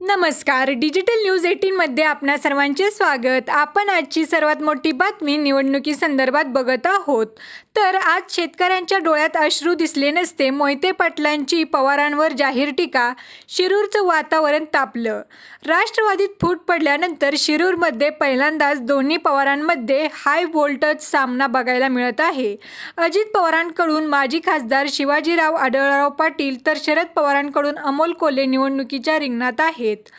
नमस्कार digital news एटीनमध्ये आपणा सर्वांचे स्वागत. आपण आजची सर्वात मोठी बातमी निवडणुकी संदर्भात बघत आहोत. तर आज शेतकऱ्यांच्या डोळ्यात अश्रू दिसले नसते मोहिते पाटलांची पवारांवर जाहीर टीका शिरूरचं वातावरण तापलं. राष्ट्रवादीत फूट पडल्यानंतर शिरूरमध्ये पहिल्यांदाच दोन्ही पवारांमध्ये हाय व्होल्टेज सामना बघायला मिळत आहे. अजित पवारांकडून माजी खासदार शिवाजीराव आढळराव पाटील तर शरद पवारांकडून अमोल कोल्हे निवडणुकीच्या रिंगणात आहे. आहेत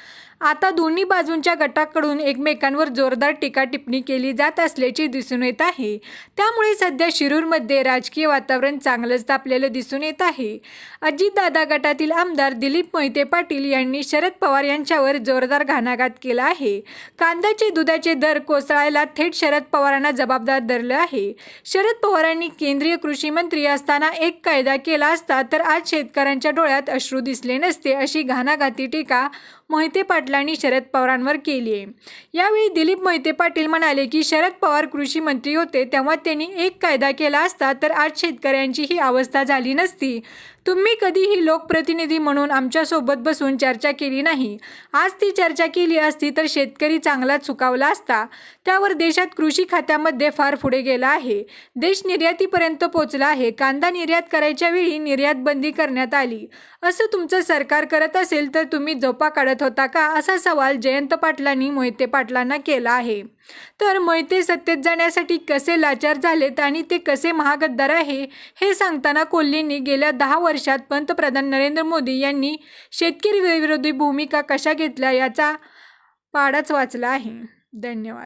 आता दोन्ही बाजूंच्या गटाकडून एकमेकांवर जोरदार टीका टिप्पणी केली जात असल्याचे दिसून येत आहे. त्यामुळे सध्या शिरूरमध्ये राजकीय वातावरण चांगलंच तापलेलं दिसून येत आहे. अजितदादा गटातील आमदार दिलीप मोहिते पाटील यांनी शरद पवार यांच्यावर जोरदार घाणाघात केला आहे. कांद्याचे दुधाचे दर कोसळायला थेट शरद पवारांना जबाबदार धरलं आहे. शरद पवारांनी केंद्रीय कृषी मंत्री असताना एक कायदा केला असता तर आज शेतकऱ्यांच्या डोळ्यात अश्रू दिसले नसते अशी घाणाघाती टीका मोहिते पाटलांनी शरद पवारांवर केली आहे यावेळी दिलीप मोहिते पाटील म्हणाले की शरद पवार कृषी मंत्री होते तेव्हा त्यांनी एक कायदा केला असता तर आज शेतकऱ्यांची ही अवस्था झाली नसती. तुम्ही कधीही लोकप्रतिनिधी म्हणून आमच्यासोबत बसून चर्चा केली नाही. आज ती चर्चा केली असती तर शेतकरी चांगलाच चुकावला असता. त्यावर देशात कृषी खात्यामध्ये फार पुढे गेला आहे. देश निर्यातीपर्यंत पोचला आहे. कांदा निर्यात करायच्या वेळी निर्यात बंदी करण्यात आली. असं तुमचं सरकार करत असेल तर तुम्ही झोपा काढत होता का? असा सवाल जयंत पाटलांनी मोहिते पाटलांना केला आहे. तर मोहिते सत्तेत जाण्यासाठी कसे लाचार झालेत आणि ते कसे महागद्दार आहे हे सांगताना कोल्हेंनी गेल्या दहा वर्षात पंतप्रधान नरेंद्र मोदी यांनी शेतकरी विरोधी भूमिका कशा घेतल्या याचा पाडाच वाचला आहे. धन्यवाद.